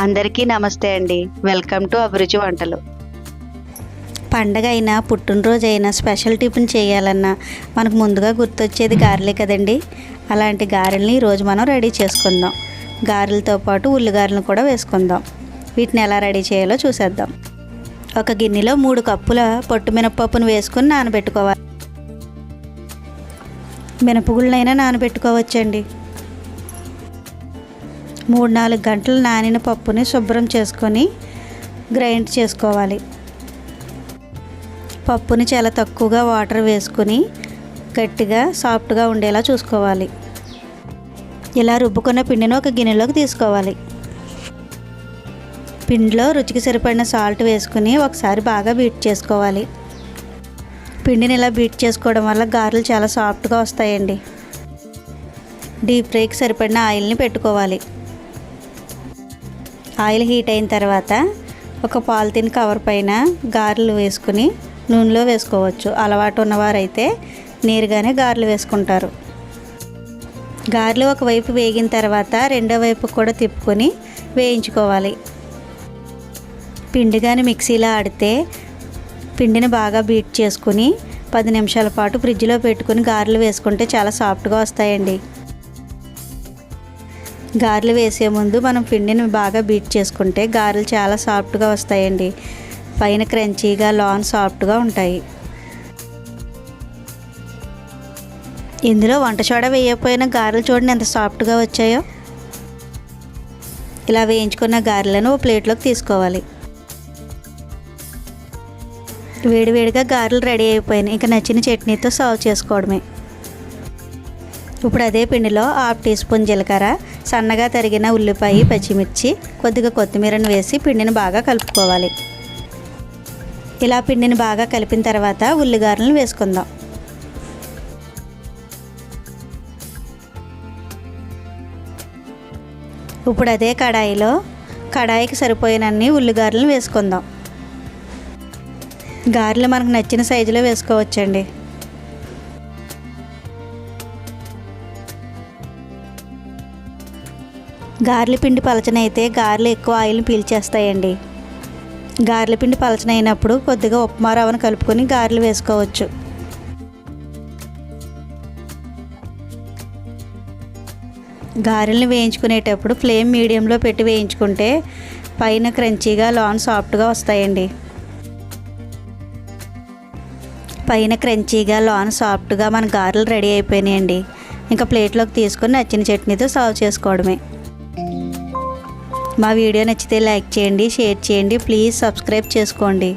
అందరికీ నమస్తే అండి. వెల్కమ్ టు అభిరుచి వంటలు. పండగ అయినా పుట్టినరోజు అయినా స్పెషల్ టిఫిన్ చేయాలన్నా మనకు ముందుగా గుర్తొచ్చేది గారెలే కదండి. అలాంటి గారెల్ని ఈరోజు మనం రెడీ చేసుకుందాం. గారెలతో పాటు ఉల్లిగారెలను కూడా వేసుకుందాం. వీటిని ఎలా రెడీ చేయాలో చూసేద్దాం. ఒక గిన్నెలో మూడు కప్పుల పొట్టు మినపప్పును వేసుకుని నానబెట్టుకోవాలి. మినపగుళ్ళనైనా నానబెట్టుకోవచ్చండి. మూడు నాలుగు గంటలు నానిన పప్పుని శుభ్రం చేసుకొని గ్రైండ్ చేసుకోవాలి. పప్పుని చాలా తక్కువగా వాటర్ వేసుకుని గట్టిగా సాఫ్ట్గా ఉండేలా చూసుకోవాలి. ఇలా రుబ్బుకున్న పిండిని ఒక గిన్నెలోకి తీసుకోవాలి. పిండిలో రుచికి సరిపడిన సాల్ట్ వేసుకుని ఒకసారి బాగా బీట్ చేసుకోవాలి. పిండిని ఇలా బీట్ చేసుకోవడం వల్ల గారెలు చాలా సాఫ్ట్గా వస్తాయండి. డీప్ ఫ్రైకి సరిపడిన ఆయిల్ని పెట్టుకోవాలి. ఆయిల్ హీట్ అయిన తర్వాత ఒక పాలిథిన్ కవర్ పైన గారెలు వేసుకుని నూనెలో వేసుకోవచ్చు. అలవాటు ఉన్నవారైతే నేరుగానే గారెలు వేసుకుంటారు. గారెలు ఒకవైపు వేగిన తర్వాత రెండో వైపు కూడా తిప్పుకొని వేయించుకోవాలి. పిండి కానీ మిక్సీలో ఆడితే పిండిని బాగా బీట్ చేసుకుని పది నిమిషాల పాటు ఫ్రిడ్జ్లో పెట్టుకుని గారెలు వేసుకుంటే చాలా సాఫ్ట్గా వస్తాయండి. గారెలు వేసే ముందు మనం పిండిని బాగా బీట్ చేసుకుంటే గారెలు చాలా సాఫ్ట్గా వస్తాయండి. పైన క్రంచీగా లాన్ సాఫ్ట్గా ఉంటాయి. ఇందులో వంట సోడా వేయకపోయినా గారెలు చూడండి ఎంత సాఫ్ట్గా వచ్చాయో. ఇలా వేయించుకున్న గారెలను ఓ ప్లేట్లోకి తీసుకోవాలి. వేడివేడిగా గారెలు రెడీ అయిపోయినాయి. ఇంకా నచ్చిన చట్నీతో సర్వ్ చేసుకోవడమే. ఇప్పుడు అదే పిండిలో హాఫ్ టీ స్పూన్ జీలకర్ర సన్నగా తరిగిన ఉల్లిపాయ పచ్చిమిర్చి కొద్దిగా కొత్తిమీరను వేసి పిండిని బాగా కలుపుకోవాలి. ఇలా పిండిని బాగా కలిపిన తర్వాత ఉల్లిగారెలను వేసుకుందాం. ఇప్పుడు అదే కడాయిలో కడాయికి సరిపోయినన్ని ఉల్లిగారెలను వేసుకుందాం. గారెలు మనకు నచ్చిన సైజులో వేసుకోవచ్చండి. గారెల పిండి పలచనైతే గారెలు ఎక్కువ ఆయిల్ని పీల్చేస్తాయండి. గారెల పిండి పలచనైనప్పుడు కొద్దిగా ఉప్మా రవ్వను కలుపుకొని గారెలు వేసుకోవచ్చు. గారెల్ని వేయించుకునేటప్పుడు ఫ్లేమ్ మీడియంలో పెట్టి వేయించుకుంటే పైన క్రంచీగా లాన్ సాఫ్ట్గా వస్తాయండి. పైన క్రంచీగా లాన్ సాఫ్ట్గా మన గారెలు రెడీ అయిపోయినాయండి. ఇంకా ప్లేట్లోకి తీసుకొని నచ్చిన చట్నీతో సర్వ్ చేసుకోవడమే. మా వీడియో నచ్చితే లైక్ చేయండి షేర్ చేయండి. ప్లీజ్ సబ్స్క్రైబ్ చేసుకోండి.